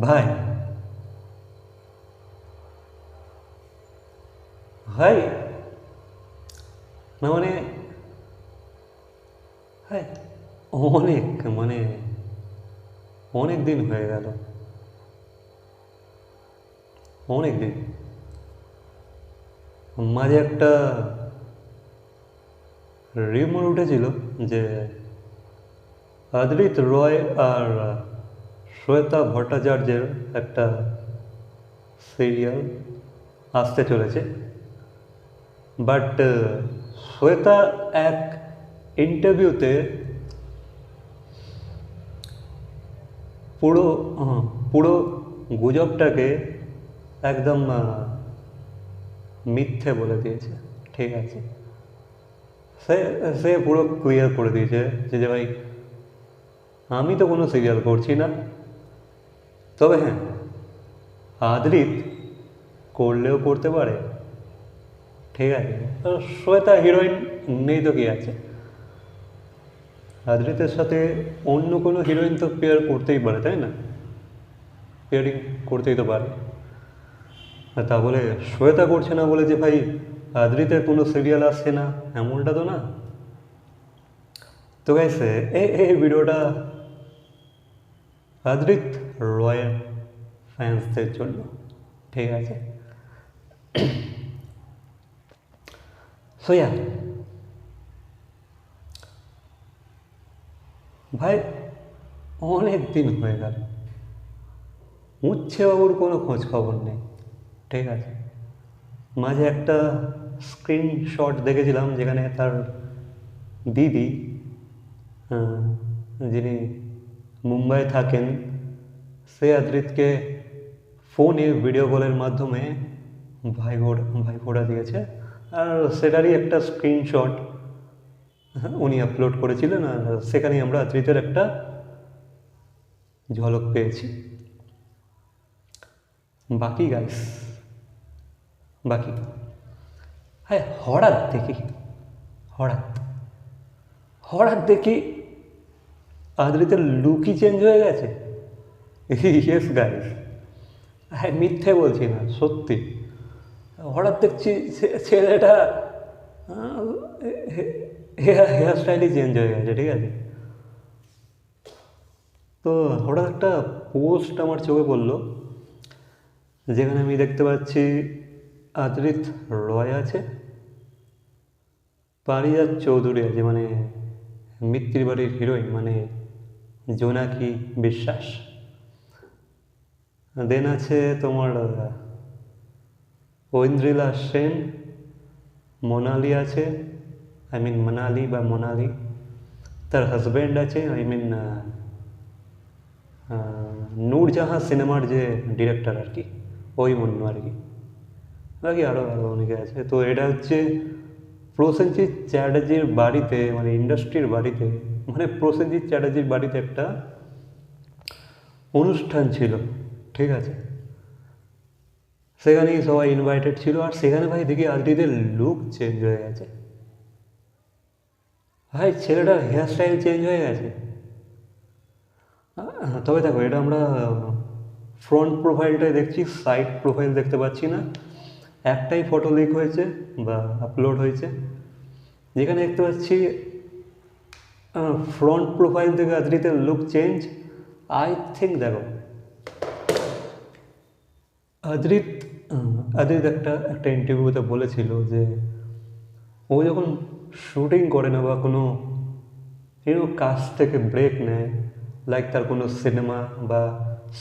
ভাই। ভাই। না মানে হ্যাঁ অনেক মানে অনেক দিন হয়ে গেল। অনেক দিন। মাঝে একটা রিমোর উঠেছিল যে অদ্রিত রয় আর শ্বেতা ভট্টাচার্যের একটা সিরিয়াল আসতে চলেছে। বাট শ্বেতা এক ইন্টারভিউতে পুরো পুরো গুজবটাকে একদম মিথ্যে বলে দিয়েছে। ঠিক আছে। সে সে পুরো ক্লিয়ার করে দিয়েছে যে ভাই, আমি তো কোনো সিরিয়াল করছি না। তবে হ্যাঁ আদরিত করলেও করতে পারে। ঠিক আছে। শ্বেতা হিরোইন নেই তো কি আছে? আদরিতের সাথে অন্য কোনো হিরোইন তো পেয়ার করতেই পারে, তাই না? পেয়ারিং করতেই তো পারে। তা বলে শ্বেতা করছে না বলে যে ভাই আদরিতের কোনো সিরিয়াল আসছে না, এমনটা তো না। তো গাইছে এই ভিডিওটা আদরিত রয়্যাল ফ্যান্সদের জন্য। ঠিক আছে? সোয়া ভাই, অনেক দিন হয়ে গেল। বাবুর কোনো খোঁজ খবর নেই। ঠিক আছে? মাঝে একটা স্ক্রিনশট দেখেছিলাম যেখানে তার দিদি যিনি মুম্বাই থাকেন সে আদ্রিতকে ফোনে ভিডিও কলের মাধ্যমে ভাই ফোটা দিয়েছে আর সেটারই একটা স্ক্রিনশট উনি আপলোড করেছিলেন আর সেখানেই আমরা আদ্রিতের একটা ঝলক পেয়েছি। বাকি গাইস বাকি। হ্যাঁ হঠাৎ দেখি, হঠাৎ হঠাৎ দেখি আদ্রিতের লুকই চেঞ্জ হয়ে গেছে। ইয়েস গাইস হ্যাঁ মিথ্যে বলছি না, সত্যি। হঠাৎ দেখছি ছেলেটা হেয়ার হেয়ার স্টাইলই চেঞ্জ হয়ে গেছে, ঠিক আছে? তো হঠাৎ একটা পোস্ট আমার চোখে পড়ল, যেখানে আমি দেখতে পাচ্ছি, আদরিত রয় আছে, পারিজাত চৌধুরী আছে মানে মিত্তির বাড়ির হিরোইন মানে জোনাকি বিশ্বাস। দেন আছে তোমার ঐন্দ্রিলা সেন, মোনালি আছে আই মিন মনালি বা মোনালি। তার হাজব্যান্ড আছে আই মিন নূরজাহাঁ সিনেমার যে ডিরেক্টর আর কি, ওই মন্নু আর কি। বাকি আরও আরও অনেকে আছে। তো এটা হচ্ছে প্রসেনজিৎ চ্যাটার্জির বাড়িতে মানে ইন্ডাস্ট্রির বাড়িতে মানে প্রসেনজিৎ চ্যাটার্জির বাড়িতে একটা অনুষ্ঠান ছিল। ঠিক আছে। সেখানেই সবাই ইনভাইটেড ছিল আর সেখানে ভাই দেখি আলটিদের লুক চেঞ্জ হয়ে গেছে। ভাই, ছেলেটার হেয়ার স্টাইল চেঞ্জ হয়ে গেছে। তবে দেখো, এটা আমরা ফ্রন্ট প্রোফাইলটাই দেখছি সাইড প্রোফাইল দেখতে পাচ্ছি না। একটাই ফটো লিক হয়েছে বা আপলোড হয়েছে। যেখানে দেখতে পাচ্ছি ফ্রন্ট প্রোফাইল থেকে আদ্রিতের লুক চেঞ্জ আই থিঙ্ক দেখো আদ্রিত আদ্রিত একটা একটা ইন্টারভিউতে বলেছিল যে ও যখন শুটিং করে না বা কোনো এরকম কাজ থেকে ব্রেক নেয় লাইক তার কোনো সিনেমা বা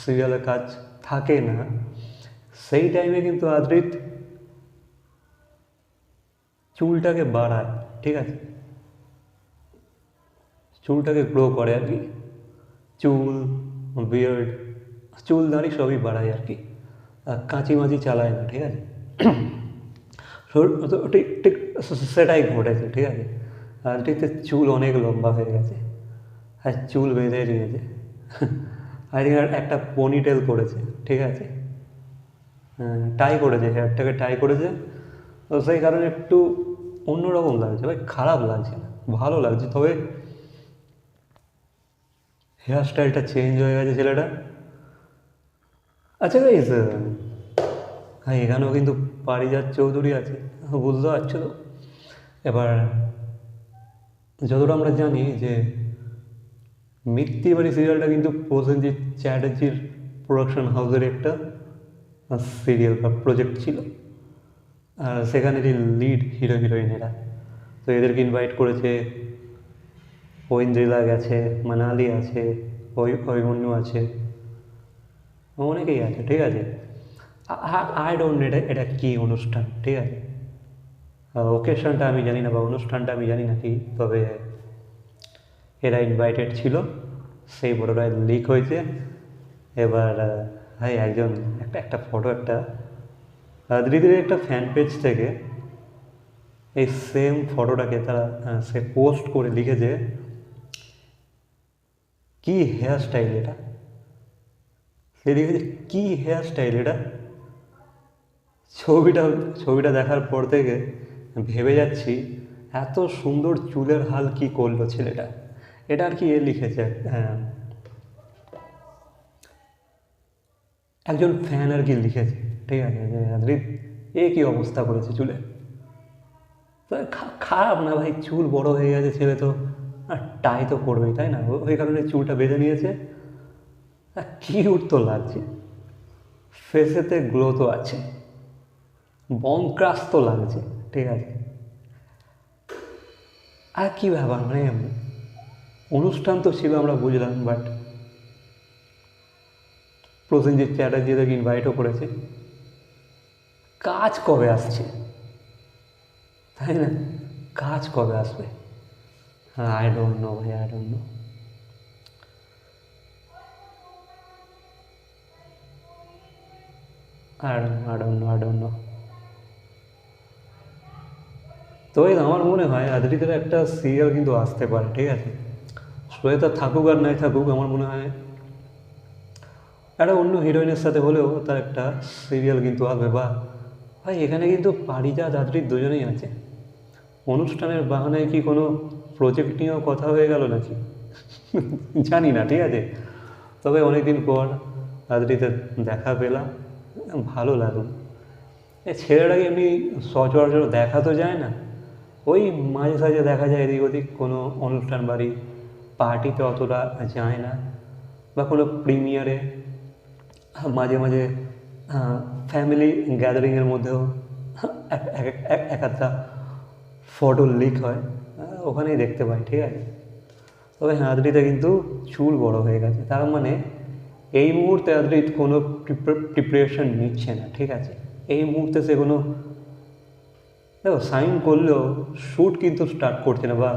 সিরিয়ালের কাজ থাকে না, সেই টাইমে কিন্তু আদ্রিত চুলটাকে বাড়ায়, ঠিক আছে? চুলটাকে গ্রো করে আর কি। চুল বিয়ার্ড চুল দাড়ি সবই বাড়ায় আর কি। কাঁচি মাচি চালায় না, ঠিক আছে? ঠিক ঠিক সেটাই ঘটেছে, ঠিক আছে? ঠিক চুল অনেক লম্বা হয়ে গেছে, আর চুল বেঁধে নিয়েছে আর একটা পনিটেল করেছে, ঠিক আছে? টাই করেছে হেয়ারটাকে টাই করেছে। তো সেই কারণে একটু অন্যরকম লাগছে, ভাই, খারাপ লাগছে না, ভালো লাগছে। তবে হেয়ার স্টাইলটা চেঞ্জ হয়ে গেছে ছেলেটা আচ্ছা গাইস হ্যাঁ এখানেও কিন্তু পারিজাত চৌধুরী আছে, বুঝতে পারছ তো? এবার যতটা আমরা জানি যে মিত্তিবাড়ি সিরিয়ালটা কিন্তু প্রসেনজিৎ চ্যাটার্জির প্রোডাকশন হাউসের একটা সিরিয়াল বা প্রজেক্ট ছিল। আর সেখানেরই লিড হিরো হিরোইনেরা তো এদেরকে ইনভাইট করেছে, ঐন্দ্রিলা গেছে, মানালি আছে অভিমন্যু আছে অনেকেই আছে, ঠিক আছে? আই ডোন্ট এটা এটা কী অনুষ্ঠান, ঠিক আছে? ওকেশনটা আমি জানি না বা অনুষ্ঠানটা আমি জানি না কি, তবে এরা ইনভাইটেড ছিল, সেই ফটোটা লিক হয়েছে। এবার ভাই একজন, একটা একটা ফটো একটা ধীরে ধীরে একটা ফ্যান পেজ থেকে এই সেম ফটোটাকে তারা সে পোস্ট করে লিখেছে। কি হেয়ার স্টাইল এটা? সে লিখেছে কি হেয়ার স্টাইল এটা? ছবিটা ছবিটা দেখার পর থেকে ভেবে যাচ্ছি এত সুন্দর চুলের হাল কি করল ছেলেটা। এটা আর কি এ লিখেছে? হ্যাঁ। একজন ফ্যান আর কি লিখেছে, ঠিক আছে? যে এ কি অবস্থা করেছে চুলে? খারাপ না ভাই, চুল বড় হয়ে গেছে ছেলে তো। আর টাই তো পড়বেই, তাই না? ওই কারণে চুলটা বেঁধে নিয়েছে। কিউট তো লাগছে? ফেসেতে গ্লো তো আছে বন ক্রাস তো লাগছে, ঠিক আছে? আর কি ব্যাপার মানে অনুষ্ঠান তো ছিল, আমরা বুঝলাম বাট প্রসেনজিৎ চ্যাটার্জি তাকে ইনভাইটও করেছে। কাজ কবে আসছে? তাই না? কাজ কবে আসবে? আই ডোন্ট নো ভাই I don't know I don't, know, I don't know. তো আমার মনে হয় আদ্রিতের একটা সিরিয়াল কিন্তু আসতে পারে ঠিক আছে? শ্বেতা থাকুক আর নাই থাকুক আমার মনে হয় একটা অন্য হিরোইনের সাথে হলেও তার একটা সিরিয়াল কিন্তু আসবে বা ভাই এখানে কিন্তু পারিজাত আদ্রিত দুজনেই আছে। অনুষ্ঠানের বাহানায় কি কোনো প্রজেক্ট নিয়েও কথা হয়ে গেল নাকি? জানি না ঠিক আছে? তবে অনেকদিন পর আদ্রিতের দেখা পেলাম। ভালো লাগল ছেলেটাকে এমনি সচরাচর দেখা তো যায় না, ওই মাঝে সাঝে দেখা যায় এদিক ওদিক কোনো অনুষ্ঠান বাড়ি, পার্টিতে অতটা যায় না বা কোনো প্রিমিয়ারে, মাঝে মাঝে ফ্যামিলি গ্যাদারিংয়ের মধ্যেও এক, এক- এক- এক আধটা ফটো লিক হয় ওখানেই দেখতে পাই, ঠিক আছে? তবে আদ্রিতে কিন্তু চুল বড় হয়ে গেছে, তার মানে এই মুহূর্তে আদ্রিত কোনো প্রিপারেশন নিচ্ছে না, ঠিক আছে? এই মুহূর্তে সে কোনো, দেখো সাইন করলেও শ্যুট কিন্তু স্টার্ট করছে না বা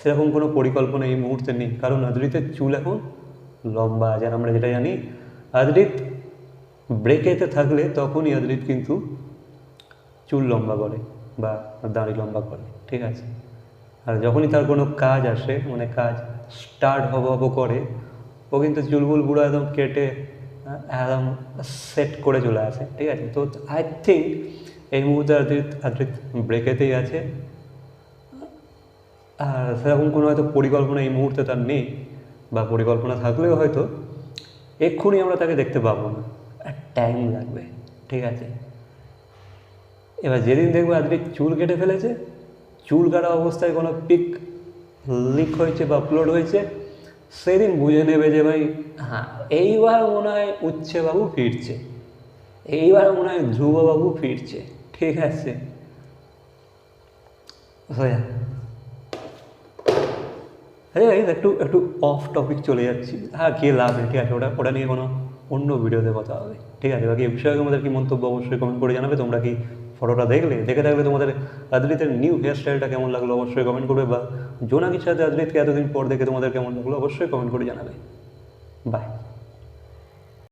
সেরকম কোনো পরিকল্পনা এই মুহূর্তে নেই। কারণ আদ্রিতের চুল এখন লম্বা আর আমরা যেটা জানি আদ্রিত ব্রেকেতে থাকলে তখনই আদ্রিত কিন্তু চুল লম্বা করে বা দাড়ি লম্বা করে, ঠিক আছে? আর যখনই তার কোনো কাজ আসে মানে কাজ স্টার্ট হব হব করে ও কিন্তু চুলবুল পুরো একদম কেটে একদম সেট করে চলে আসে, ঠিক আছে? তো আই থিঙ্ক এই মুহূর্তে আদ্রিত আদ্রিত ব্রেকেতেই আছে। আর সেরকম কোনো হয়তো পরিকল্পনা এই মুহূর্তে তার নেই, বা পরিকল্পনা থাকলেও হয়তো এক্ষুনি আমরা তাকে দেখতে পাবো না। টাইম লাগবে, ঠিক আছে? এবার যেদিন দেখব আজকে চুল কেটে ফেলেছে, চুল কাটা অবস্থায় কোনো পিক লিক হয়েছে বা আপলোড হয়েছে সেদিন বুঝে নেবে যে ভাই হ্যাঁ এইবার মনে হয় উচ্ছেবাবু ফিরছে। এইবার মনে হয় ধ্রুববাবু ফিরছে। ঠিক আছে। আরে ভাই একটু একটু অফ টপিক চলে যাচ্ছি। হ্যাঁ কে লাভ নেই ঠিক আছে। ওটা ওটা নিয়ে কোনো অন্য ভিডিওতে কথা হবে। ঠিক আছে বাকি এই বিষয়ে তোমাদের কি মন্তব্য অবশ্যই কমেন্ট করে জানাবে তোমরা কি ফটোটা দেখলে, দেখে থাকলে তোমাদের আদরিতের নিউ হেয়ার স্টাইলটা কেমন লাগল অবশ্যই কমেন্ট করবে বা জোনাকির সাথে আদরিতকে এতদিন পর দেখে তোমাদের কেমন লাগল অবশ্যই কমেন্ট করে জানাবে। বাই